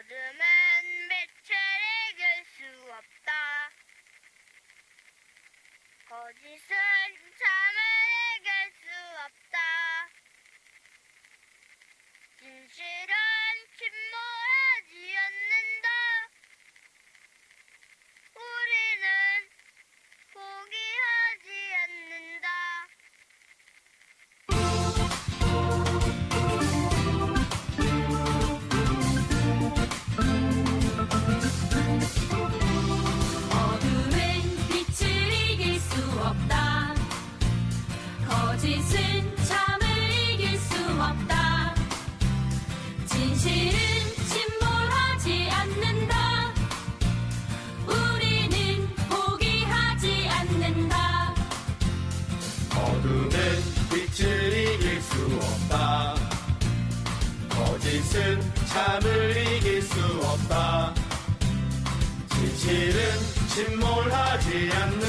거름은 매체를 결수 없다. 거짓은 참을 이길 수 없다. 진실은 침몰하지 않는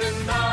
the night.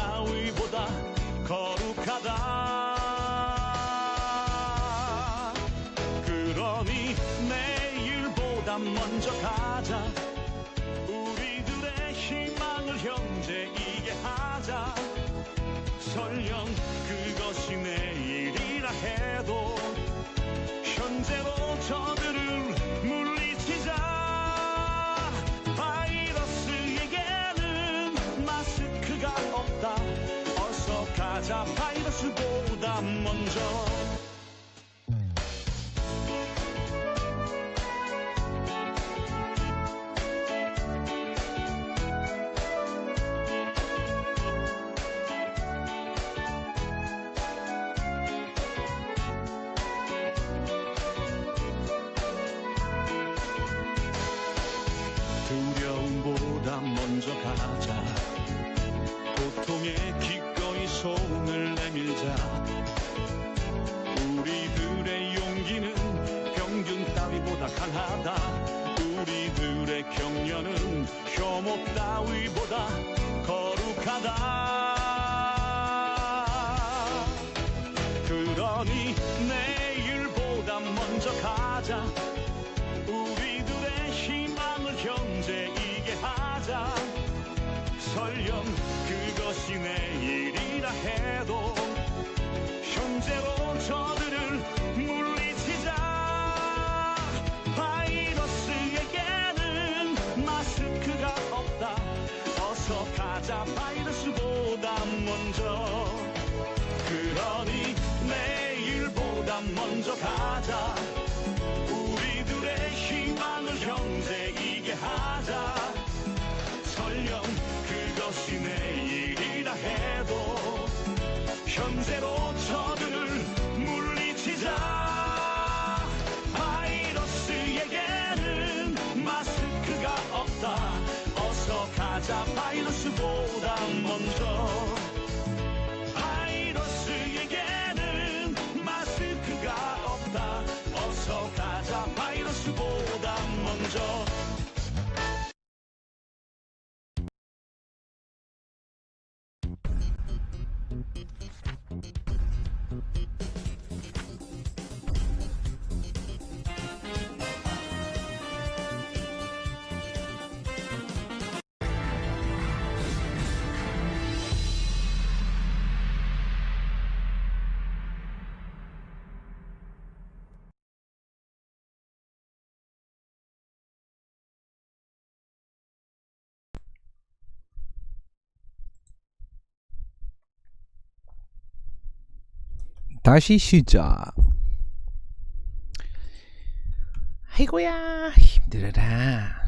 따위보다 거룩하다. 그러니 내일보다 먼저 가자. 우리들의 희망을 현재이게 하자. 설령 그것이 내일이라 해도 현재로 저들을 수보다 먼저 가다 그러니 내일보다 먼저 가자. 먼저. 그러니 내일보다 먼저 가자. 우리들의 희망을 형제이게 하자. 설령 그것이 내일이라 해도 현재로 먼 다시 시작. 아이고야 힘들어라.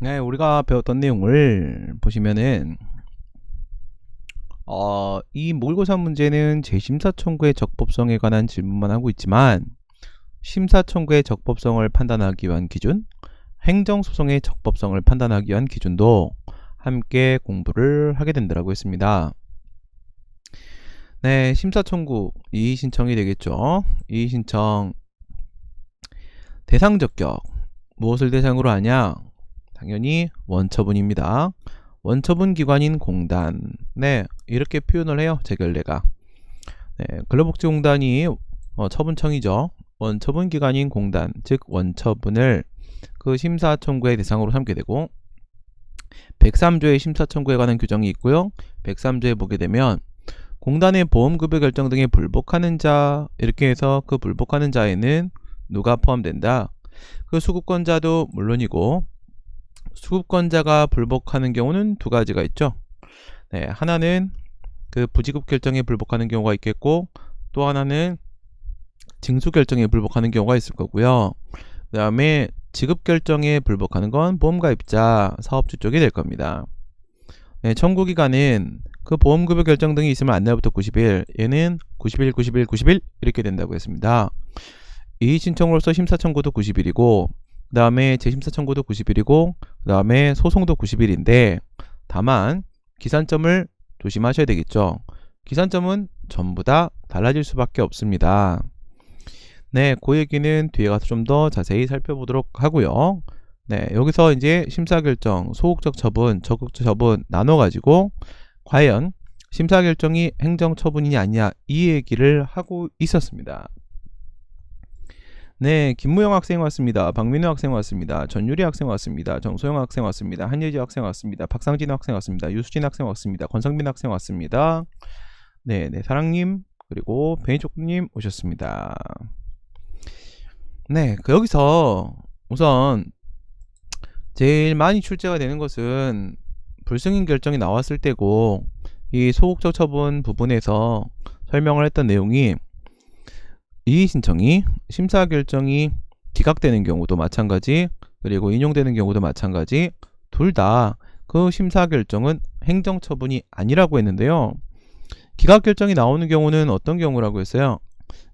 네, 우리가 배웠던 내용을 보시면은 어, 이 모의고사 문제는 재심사 청구의 적법성에 관한 질문만 하고 있지만 심사 청구의 적법성을 판단하기 위한 기준, 행정소송의 적법성을 판단하기 위한 기준도 함께 공부를 하게 된다고 했습니다. 네, 심사 청구 이의 신청이 되겠죠. 이의 신청 대상 적격 무엇을 대상으로 하냐? 당연히 원처분입니다. 원처분 기관인 공단. 네, 이렇게 표현을 해요. 재결례가. 네, 근로복지공단이 어, 처분청이죠. 원처분 기관인 공단, 즉 원처분을 그 심사 청구의 대상으로 삼게 되고 103조의 심사 청구에 관한 규정이 있고요. 103조에 보게 되면 공단의 보험급여 결정 등에 불복하는 자 이렇게 해서 그 불복하는 자에는 누가 포함된다? 그 수급권자도 물론이고 수급권자가 불복하는 경우는 두 가지가 있죠. 네, 하나는 그 부지급 결정에 불복하는 경우가 있겠고 또 하나는 징수 결정에 불복하는 경우가 있을 거고요. 그 다음에 지급 결정에 불복하는 건 보험가입자, 사업주 쪽이 될 겁니다. 네, 청구 기간은 그 보험급여 결정 등이 있으면 안날부터 90일, 얘는 90일, 90일, 90일 이렇게 된다고 했습니다. 이의 신청으로서 심사 청구도 90일이고 그 다음에 재심사 청구도 90일이고 그 다음에 소송도 90일인데 다만 기산점을 조심하셔야 되겠죠. 기산점은 전부 다 달라질 수밖에 없습니다. 네, 그 얘기는 뒤에 가서 좀 더 자세히 살펴보도록 하고요. 네, 여기서 이제 심사 결정, 소극적 처분, 적극적 처분 나눠 가지고 과연 심사 결정이 행정 처분이냐 아니냐 이 얘기를 하고 있었습니다. 네, 김무영 학생 왔습니다. 박민우 학생 왔습니다. 전유리 학생 왔습니다. 정소영 학생 왔습니다. 한예지 학생 왔습니다. 박상진 학생 왔습니다. 유수진 학생 왔습니다. 권성빈 학생 왔습니다. 네, 네, 사랑님 그리고 베이족님 오셨습니다. 네, 그 여기서 우선 제일 많이 출제가 되는 것은 불승인 결정이 나왔을 때고 이 소극적 처분 부분에서 설명을 했던 내용이 이의 신청이 심사 결정이 기각되는 경우도 마찬가지 그리고 인용되는 경우도 마찬가지 둘 다 그 심사 결정은 행정 처분이 아니라고 했는데요. 기각 결정이 나오는 경우는 어떤 경우라고 했어요?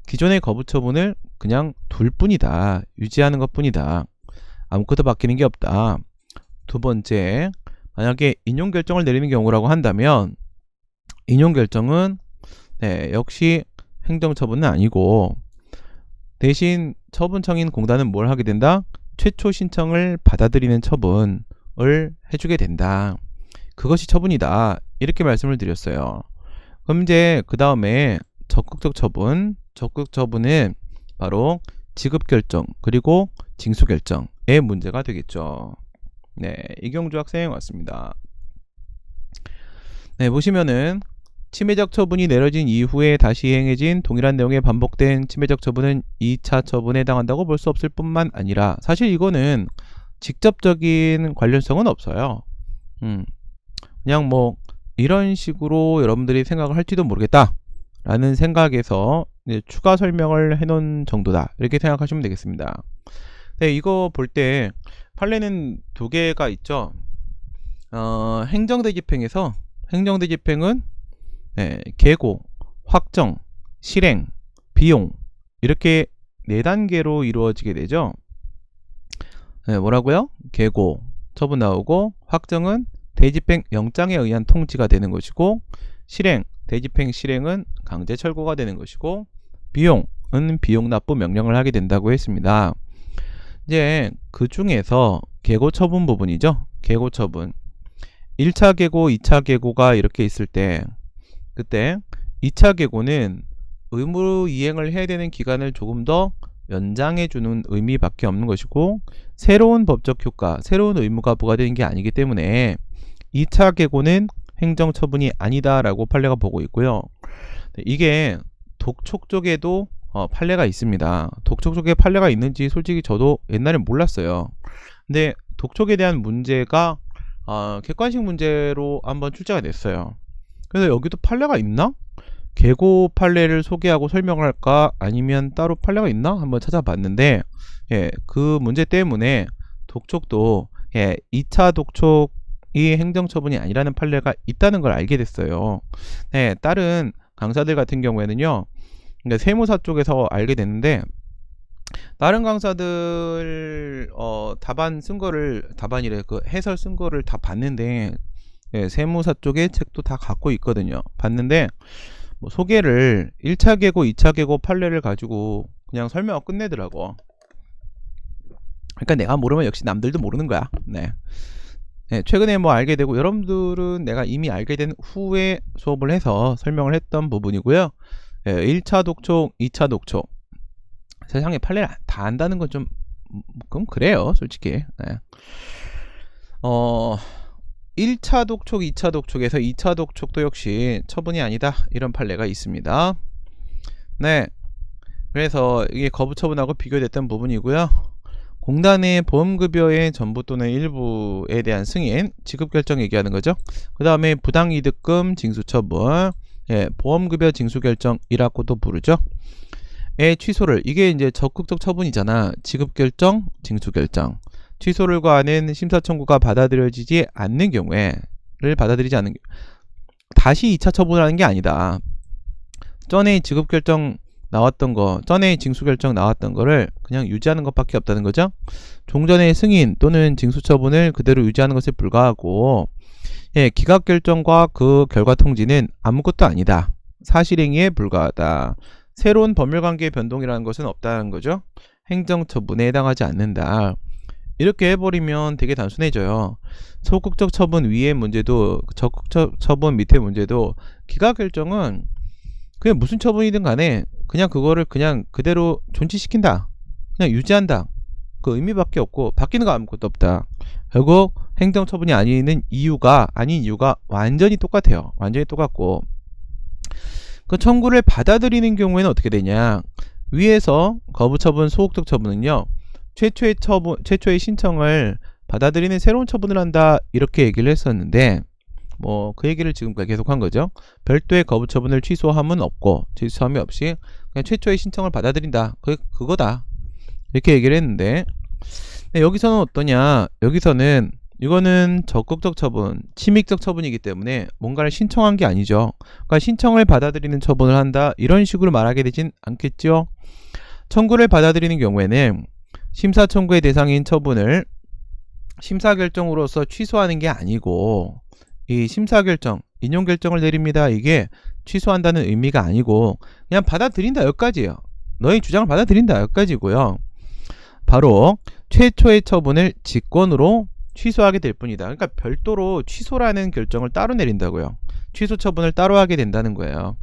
기존의 거부 처분을 그냥 둘 뿐이다. 유지하는 것 뿐이다. 아무것도 바뀌는 게 없다. 두 번째, 만약에 인용 결정을 내리는 경우라고 한다면 인용 결정은 네, 역시 행정 처분은 아니고 대신 처분청인 공단은 뭘 하게 된다? 최초 신청을 받아들이는 처분을 해주게 된다. 그것이 처분이다. 이렇게 말씀을 드렸어요. 그럼 이제 그 다음에 적극적 처분, 적극 처분은 바로 지급 결정 그리고 징수 결정의 문제가 되겠죠. 네, 이경주 학생 왔습니다. 네, 보시면은 침해적 처분이 내려진 이후에 다시 이행해진 동일한 내용의 반복된 침해적 처분은 2차 처분에 해당한다고 볼 수 없을 뿐만 아니라 사실 이거는 직접적인 관련성은 없어요. 음, 그냥 뭐 이런 식으로 여러분들이 생각을 할지도 모르겠다. 라는 생각에서 추가 설명을 해놓은 정도다. 이렇게 생각하시면 되겠습니다. 네, 이거 볼 때 판례는 두 개가 있죠. 어, 행정대집행에서 행정대집행은 네, 계고, 확정, 실행, 비용 이렇게 네 단계로 이루어지게 되죠. 네, 뭐라고요? 계고, 처분 나오고 확정은 대집행 영장에 의한 통지가 되는 것이고 실행, 대집행 실행은 강제 철거가 되는 것이고 비용은 비용 납부 명령을 하게 된다고 했습니다. 이제 그 중에서 계고 처분 부분이죠. 계고 처분. 1차 계고, 2차 계고가 이렇게 있을 때 그때 2차 계고는 의무 이행을 해야 되는 기간을 조금 더 연장해 주는 의미밖에 없는 것이고 새로운 법적 효과, 새로운 의무가 부과되는 게 아니기 때문에 2차 계고는 행정 처분이 아니다라고 판례가 보고 있고요. 네, 이게 독촉 쪽에도 어, 판례가 있습니다. 독촉 쪽에 판례가 있는지 솔직히 저도 옛날에 몰랐어요. 근데 독촉에 대한 문제가 어, 객관식 문제로 한번 출제가 됐어요. 그래서 여기도 판례가 있나? 계고 판례를 소개하고 설명을 할까? 아니면 따로 판례가 있나? 한번 찾아봤는데, 예, 그 문제 때문에 독촉도, 예, 2차 독촉이 행정처분이 아니라는 판례가 있다는 걸 알게 됐어요. 네, 다른 강사들 같은 경우에는요, 그러니까 세무사 쪽에서 알게 됐는데, 다른 강사들 어 답안 쓴 거를 답안이래 그 해설 쓴 거를 다 봤는데 예, 세무사 쪽에 책도 다 갖고 있거든요. 봤는데 뭐 소개를 1차 계고 2차 계고 판례를 가지고 그냥 설명을 끝내더라고. 그러니까 내가 모르면 역시 남들도 모르는 거야. 네. 네, 최근에 뭐 알게 되고 여러분들은 내가 이미 알게 된 후에 수업을 해서 설명을 했던 부분이고요. 예, 1차 독촉, 2차 독촉. 세상에 판례를 다 안다는 건 좀 그럼 그래요, 솔직히. 네. 어 1차 독촉, 2차 독촉에서 2차 독촉도 역시 처분이 아니다. 이런 판례가 있습니다. 네. 그래서 이게 거부 처분하고 비교됐던 부분이고요. 공단의 보험급여의 전부 또는 일부에 대한 승인, 지급 결정 얘기하는 거죠. 그 다음에 부당이득금 징수처분, 예, 보험급여 징수결정 이라고도 부르죠. 의 취소를 이게 이제 적극적 처분이잖아. 지급 결정, 징수 결정. 취소를 과하는 심사 청구가 받아들여지지 않는 경우에를 받아들이지 않는 다시 2차 처분을 하는 게 아니다. 전에 지급 결정 나왔던 거, 전에 징수 결정 나왔던 거를 그냥 유지하는 것밖에 없다는 거죠. 종전의 승인 또는 징수 처분을 그대로 유지하는 것에 불과하고 예, 기각 결정과 그 결과 통지는 아무것도 아니다. 사실행위에 불과하다. 새로운 법률관계의 변동이라는 것은 없다는 거죠. 행정처분에 해당하지 않는다. 이렇게 해버리면 되게 단순해져요. 소극적 처분 위의 문제도 적극적 처분 밑의 문제도 기각 결정은 그냥 무슨 처분이든 간에 그냥 그거를 그냥 그대로 존치시킨다. 그냥 유지한다. 그 의미밖에 없고 바뀌는 거 아무것도 없다. 결국 행정 처분이 아니는 이유가 아닌 이유가 완전히 똑같아요. 완전히 똑같고 그 청구를 받아들이는 경우에는 어떻게 되냐? 위에서 거부 처분, 소극적 처분은요. 최초의 처분, 최초의 신청을 받아들이는 새로운 처분을 한다 이렇게 얘기를 했었는데 뭐 그 얘기를 지금까지 계속 한 거죠. 별도의 거부 처분을 취소함은 없고 취소함이 없이 그냥 최초의 신청을 받아들인다. 그 그거다. 이렇게 얘기를 했는데 네, 여기서는 어떠냐? 여기서는 이거는 적극적 처분, 침익적 처분이기 때문에 뭔가를 신청한 게 아니죠. 그러니까 신청을 받아들이는 처분을 한다. 이런 식으로 말하게 되진 않겠죠. 청구를 받아들이는 경우에는 심사 청구의 대상인 처분을 심사 결정으로서 취소하는 게 아니고 이 심사 결정, 인용 결정을 내립니다. 이게 취소한다는 의미가 아니고 그냥 받아들인다 여기까지예요. 너의 주장을 받아들인다 여기까지고요. 바로 최초의 처분을 직권으로 취소하게 될 뿐이다. 그러니까 별도로 취소라는 결정을 따로 내린다고요. 취소 처분을 따로 하게 된다는 거예요.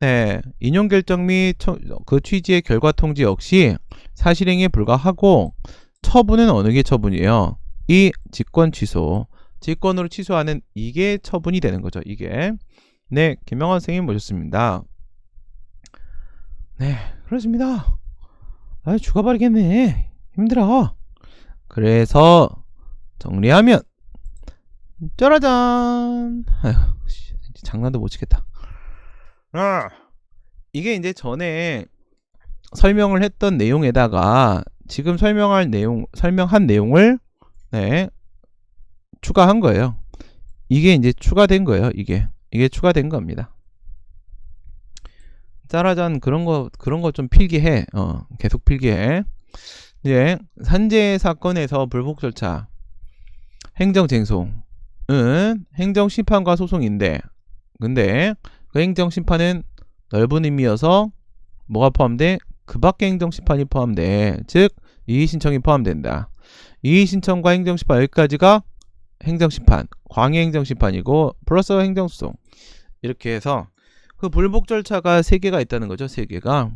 네, 인용 결정 및 그 취지의 결과 통지 역시 사실행위에 불과하고 처분은 어느 게 처분이에요? 이 직권 취소, 직권으로 취소하는 이게 처분이 되는 거죠. 이게 네 김영환 선생님 모셨습니다. 네 그렇습니다. 아 죽어버리겠네 힘들어. 그래서 정리하면 짜라잔. 아휴 장난도 못 치겠다. 아 이게 이제 전에 설명을 했던 내용에다가 지금 설명할 내용 설명한 내용을 네 추가한 거예요. 이게 이제 추가된 거예요. 이게 이게 추가된 겁니다. 짜라잔 그런 거 그런 거 좀 필기해. 어 계속 필기해. 이제 산재 사건에서 불복 절차 행정쟁송은 행정심판과 소송인데 근데 그 행정심판은 넓은 의미여서 뭐가 포함돼? 그 밖에 행정심판이 포함돼. 즉 이의신청이 포함된다. 이의신청과 행정심판 여기까지가 행정심판, 광해 행정심판이고 플러스 행정소송 이렇게 해서 그 불복 절차가 세 개가 있다는 거죠. 세 개가.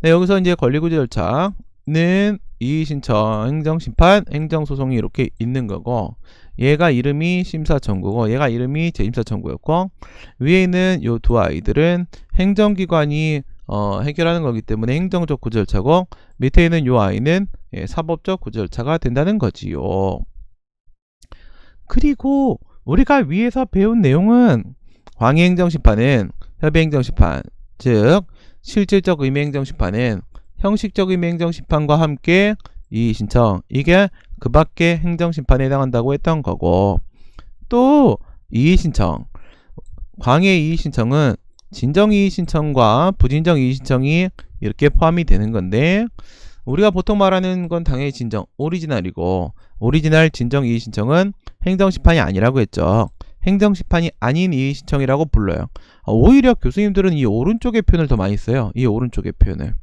네, 여기서 이제 권리구제 절차는 이의신청, 행정심판, 행정소송이 이렇게 있는 거고 얘가 이름이 심사청구고 얘가 이름이 재심사청구였고 위에 있는 요 두 아이들은 행정기관이 어, 해결하는 거기 때문에 행정적 구제 절차고 밑에 있는 요 아이는 예, 사법적 구제 절차가 된다는 거지요. 그리고 우리가 위에서 배운 내용은 광해행정심판은 협의행정심판, 즉 실질적 의미행정심판은 형식적 의미행정심판과 함께 이의신청 이게 그 밖에 행정심판에 해당한다고 했던 거고 또 이의신청 광해 이의신청은 진정 이의신청과 부진정 이의신청이 이렇게 포함이 되는 건데 우리가 보통 말하는 건 당연히 진정 오리지널이고 오리지널 진정 이의신청은 행정심판이 아니라고 했죠. 행정심판이 아닌 이의신청이라고 불러요. 아, 오히려 교수님들은 이 오른쪽의 표현을 더 많이 써요. 이 오른쪽의 표현을.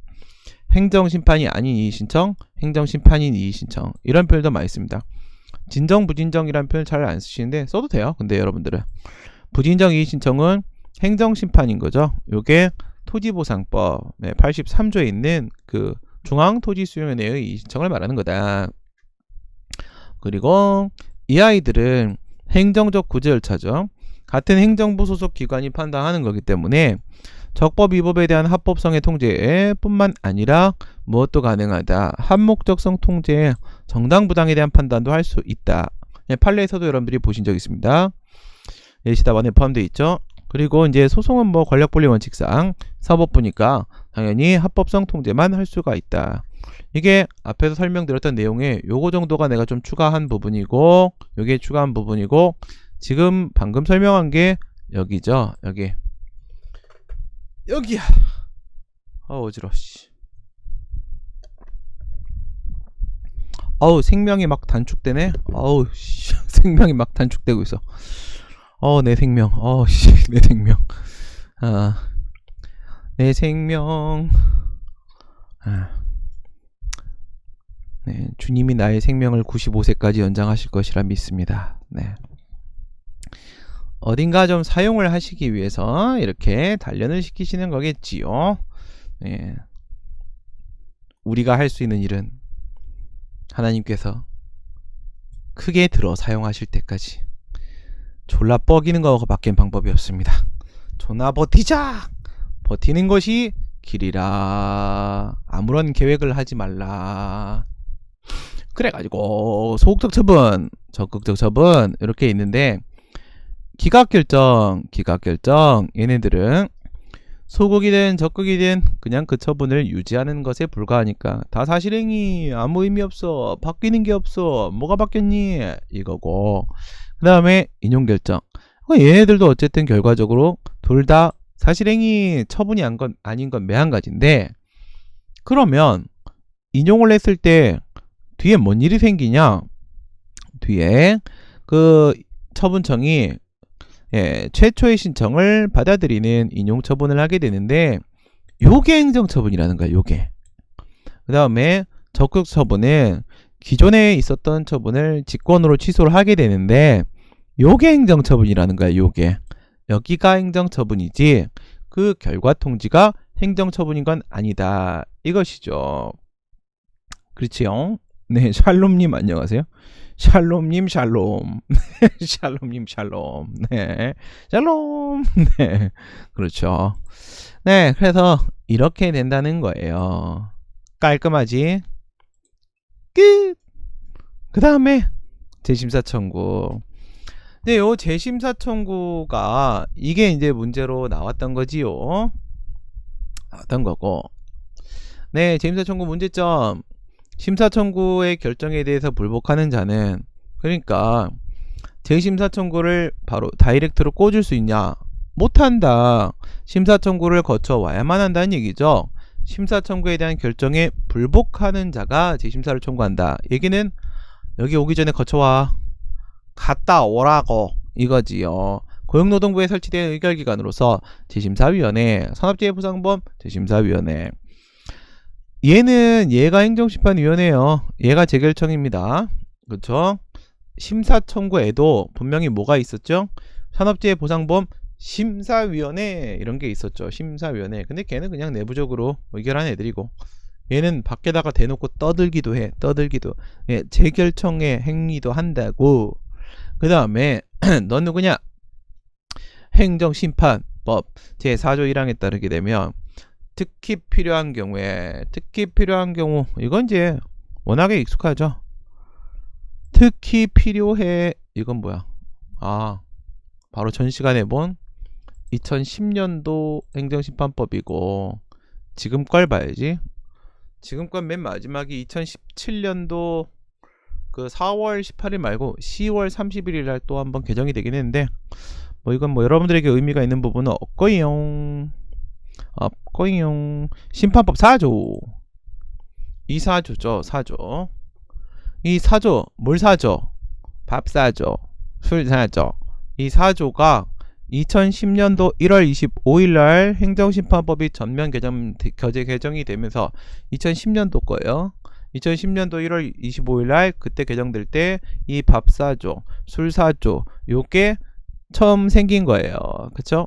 행정심판이 아닌 이의신청, 행정심판인 이의신청 이런 표현을 더 많이 씁니다. 진정, 부진정이라는 표현 잘 안 쓰시는데 써도 돼요. 근데 여러분들은 부진정 이의신청은 행정심판인 거죠. 요게 토지보상법 네, 83조에 있는 그 중앙토지수용위원회의 이의신청을 말하는 거다. 그리고 이 아이들은 행정적 구제 절차죠. 같은 행정부 소속 기관이 판단하는 거기 때문에 적법 위법에 대한 합법성의 통제 뿐만 아니라 무엇도 가능하다. 한목적성 통제의 정당 부당에 대한 판단도 할 수 있다. 예, 판례에서도 여러분들이 보신 적 있습니다. 예시 답안에 포함되어 있죠. 그리고 이제 소송은 뭐 권력분리 원칙상 사법부니까 당연히 합법성 통제만 할 수가 있다. 이게 앞에서 설명드렸던 내용에 요거 정도가 내가 좀 추가한 부분이고 요게 추가한 부분이고 지금 방금 설명한 게 여기죠. 여기. 여기야. 아 어지러워 씨. 어우 생명이 막 단축되네. 어우 씨. 생명이 막 단축되고 있어. 어내 생명. 어우 씨. 내 생명. 아. 내 생명. 아. 네, 주님이 나의 생명을 95세까지 연장하실 것이라 믿습니다. 네. 어딘가 좀 사용을 하시기 위해서 이렇게 단련을 시키시는 거겠지요. 네. 우리가 할 수 있는 일은 하나님께서 크게 들어 사용하실 때까지 졸라 뻐기는 거밖엔 방법이 없습니다. 존나 버티자! 버티는 것이 길이라. 아무런 계획을 하지 말라. 그래가지고 소극적 처분, 적극적 처분 이렇게 있는데 기각결정, 기각결정. 얘네들은 소극이든 적극이든 그냥 그 처분을 유지하는 것에 불과하니까. 다 사실행위. 아무 의미 없어. 바뀌는 게 없어. 뭐가 바뀌었니? 이거고. 그 다음에 인용결정. 얘네들도 어쨌든 결과적으로 둘 다 사실행위 처분이 안 건, 아닌 건 매한 가지인데 그러면 인용을 했을 때 뒤에 뭔 일이 생기냐? 뒤에 그 처분청이 예, 최초의 신청을 받아들이는 인용 처분을 하게 되는데 요게 행정 처분이라는 거야. 요게. 그 다음에 적극 처분은 기존에 있었던 처분을 직권으로 취소를 하게 되는데 요게 행정 처분이라는 거야. 요게. 여기가 행정 처분이지 그 결과 통지가 행정 처분인 건 아니다. 이것이죠. 그렇지요? 네, 샬롬님 안녕하세요. 샬롬님 샬롬. 샬롬님 샬롬. 네. 샬롬. 네. 그렇죠. 네, 그래서 이렇게 된다는 거예요. 깔끔하지? 끝! 그 다음에 재심사 청구. 네, 요 재심사 청구가 이게 이제 문제로 나왔던 거지요. 나왔던 거고. 네, 재심사 청구 문제점. 심사 청구의 결정에 대해서 불복하는 자는 그러니까 재심사 청구를 바로 다이렉트로 꽂을 수 있냐? 못한다. 심사 청구를 거쳐 와야만 한다는 얘기죠. 심사 청구에 대한 결정에 불복하는 자가 재심사를 청구한다. 얘기는 여기 오기 전에 거쳐와 갔다 오라고 이거지요. 고용노동부에 설치된 의결기관으로서 재심사위원회, 산업재해보상법 재심사위원회. 얘는 얘가 행정심판위원회예요. 얘가 재결청입니다. 그렇죠? 심사 청구에도 분명히 뭐가 있었죠? 산업재해 보상법 심사위원회 이런 게 있었죠. 심사위원회. 근데 걔는 그냥 내부적으로 의결하는 애들이고 얘는 밖에다가 대놓고 떠들기도 해. 떠들기도. 예, 재결청의 행위도 한다고. 그 다음에 너 누구냐? 행정심판법 제4조 1항에 따르게 되면 특히 필요한 경우에 특히 필요한 경우 이건 이제 워낙에 익숙하죠. 특히 필요해 이건 뭐야? 아 바로 전 시간에 본 2010년도 행정심판법이고 지금 걸 봐야지. 지금 건맨 마지막이 2017년도 그 4월 18일 말고 10월 31일 날 또 한번 개정이 되긴 했는데 뭐 이건 뭐 여러분들에게 의미가 있는 부분은 없고요. 없고요. 심판법 4조. 이 4조죠. 4조. 이 4조 뭘 사죠? 밥 사죠. 술 사죠. 이 4조가 2010년도 1월 25일 날 행정심판법이 전면 개정 겨제 개정이 되면서 2010년도 거예요. 2010년도 1월 25일 날 그때 개정될 때 이 밥 사조, 술 사조 요게 처음 생긴 거예요. 그쵸?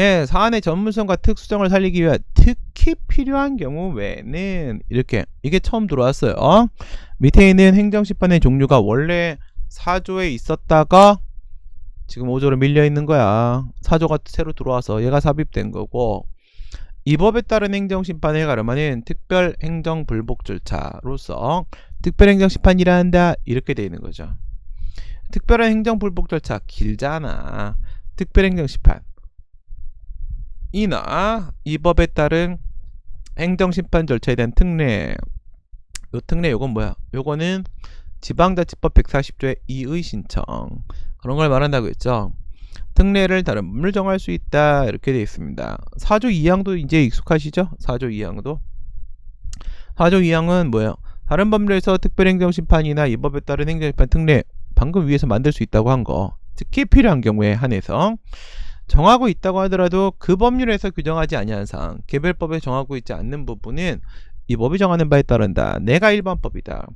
예, 사안의 전문성과 특수성을 살리기 위해 특히 필요한 경우 외에는 이렇게 이게 처음 들어왔어요. 어? 밑에 있는 행정심판의 종류가 원래 4조에 있었다가 지금 5조로 밀려 있는 거야. 4조가 새로 들어와서 얘가 삽입된 거고 이 법에 따른 행정심판을 가름하는 특별행정불복 절차로서 특별행정심판이라 한다 이렇게 돼 있는 거죠. 특별한 행정불복 절차 길잖아. 특별행정심판 이나 이 법에 따른 행정심판 절차에 대한 특례 요 특례 요건 뭐야? 요거는 지방자치법 140조의 이의 신청 그런 걸 말한다고 했죠. 특례를 다른 법률 정할 수 있다 이렇게 되어 있습니다. 4조 2항도 이제 익숙하시죠? 4조 2항도 4조 2항은 뭐예요? 다른 법률에서 특별행정심판이나 이 법에 따른 행정심판 특례 방금 위에서 만들 수 있다고 한 거 특히 필요한 경우에 한해서 정하고 있다고 하더라도 그 법률에서 규정하지 아니한 사항 개별법에 정하고 있지 않는 부분은 이 법이 정하는 바에 따른다. 내가 일반법이다.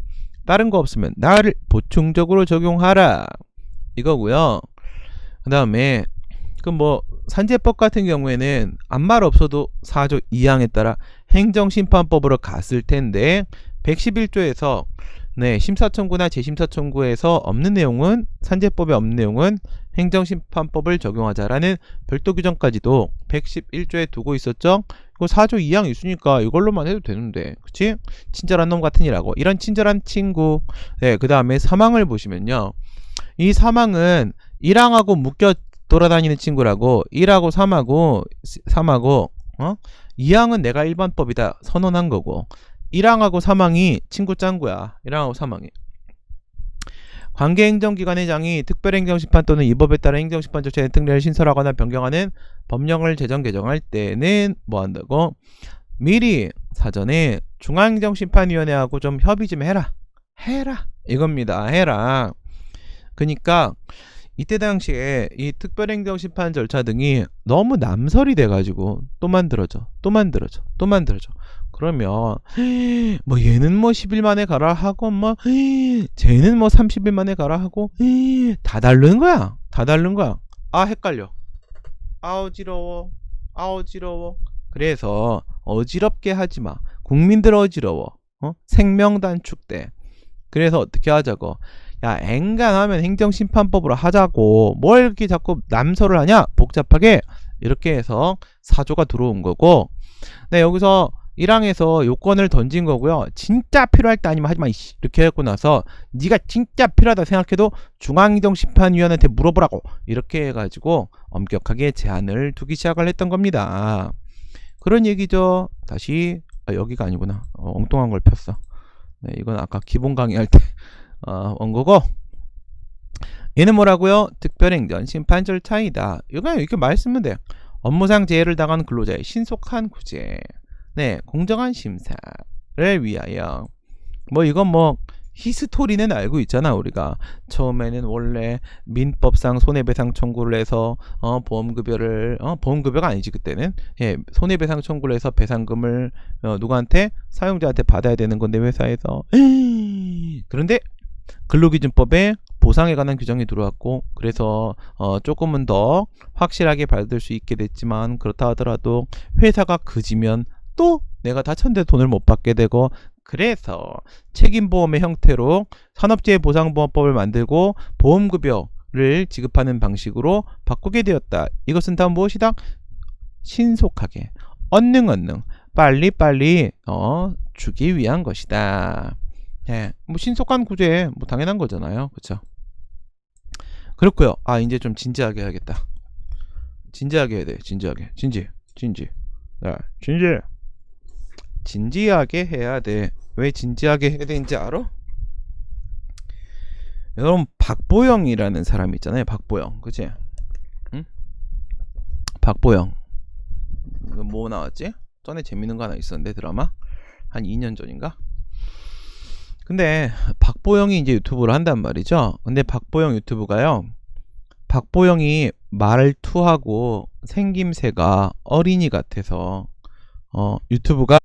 다른 거 없으면 나를 보충적으로 적용하라. 이거고요. 그 다음에 그 뭐 산재법 같은 경우에는 아무 말 없어도 4조 2항에 따라 행정심판법으로 갔을 텐데 111조에서 네, 심사청구나 재심사청구에서 없는 내용은 산재법에 없는 내용은 행정심판법을 적용하자라는 별도 규정까지도 111조에 두고 있었죠. 이거 4조 2항 있으니까 이걸로만 해도 되는데, 그치? 친절한 놈 같으니라고. 이런 친절한 친구. 네, 그 다음에 사망을 보시면요. 이 사망은 1항하고 묶여 돌아다니는 친구라고 1하고 3하고 3하고 어? 2항은 내가 일반법이다 선언한 거고 1항하고 3항이 친구 짱구야. 1항하고 3항이 관계행정기관회장이 특별행정심판 또는 이 법에 따라 행정심판 절차의 특례를 신설하거나 변경하는 법령을 제정 개정할 때는 뭐 한다고? 미리 사전에 중앙행정심판위원회하고 좀 협의 좀 해라. 해라. 이겁니다. 해라. 그니까 이때 당시에 이 특별행정심판 절차 등이 너무 남설이 돼가지고 또 만들어져 또 만들어져 또 만들어져. 그러면 뭐 얘는 뭐 10일 만에 가라 하고 뭐 쟤는 뭐 30일 만에 가라 하고 다 다른 거야 다 다른 거야. 아 헷갈려. 아 어지러워. 아 어지러워. 그래서 어지럽게 하지 마. 국민들 어지러워. 어? 생명 단축돼. 그래서 어떻게 하자고? 야, 앵간하면 행정심판법으로 하자고. 뭘 이렇게 자꾸 남서를 하냐? 복잡하게. 이렇게 해서 사조가 들어온 거고. 네, 여기서 1항에서 요건을 던진 거고요. 진짜 필요할 때 아니면 하지마. 이렇게 했고 나서 네가 진짜 필요하다 생각해도 중앙이동심판위원회한테 물어보라고. 이렇게 해가지고 엄격하게 제한을 두기 시작을 했던 겁니다. 그런 얘기죠. 다시 아, 여기가 아니구나. 어, 엉뚱한 걸 폈어. 네, 이건 아까 기본 강의할 때 어, 온 거고. 얘는 뭐라고요? 특별행정 심판 절 차이다. 이거 이렇게 말쓰면 돼. 업무상 재해를 당한 근로자의 신속한 구제, 네, 공정한 심사를 위하여. 뭐 이건 뭐 히스토리는 알고 있잖아 우리가 처음에는 원래 민법상 손해배상 청구를 해서 어 보험급여를 어 보험급여가 아니지 그때는 예 손해배상 청구를 해서 배상금을 어, 누구한테 사용자한테 받아야 되는 건데 회사에서 그런데 근로기준법에 보상에 관한 규정이 들어왔고 그래서 어 조금은 더 확실하게 받을 수 있게 됐지만 그렇다 하더라도 회사가 그지면 또 내가 다쳤는데 돈을 못 받게 되고 그래서 책임보험의 형태로 산업재해보상보험법을 만들고 보험급여를 지급하는 방식으로 바꾸게 되었다. 이것은 다 무엇이다? 신속하게 언능 언능 빨리빨리 어 주기 위한 것이다. 예, 뭐 신속한 구제 뭐 당연한 거잖아요. 그렇죠? 그렇고요. 아 이제 좀 진지하게 해야겠다. 진지하게 해야 돼. 진지하게. 진지. 진지. 네, 진지. 진지하게 해야 돼. 왜 진지하게 해야 되는지 알아? 여러분 박보영이라는 사람 있잖아요. 박보영, 그치? 응? 박보영. 이거 뭐 나왔지? 전에 재밌는 거 하나 있었는데 드라마 한 2년 전인가? 근데 박보영이 이제 유튜브를 한단 말이죠. 근데 박보영 유튜브가요. 박보영이 말투하고 생김새가 어린이 같아서 어, 유튜브가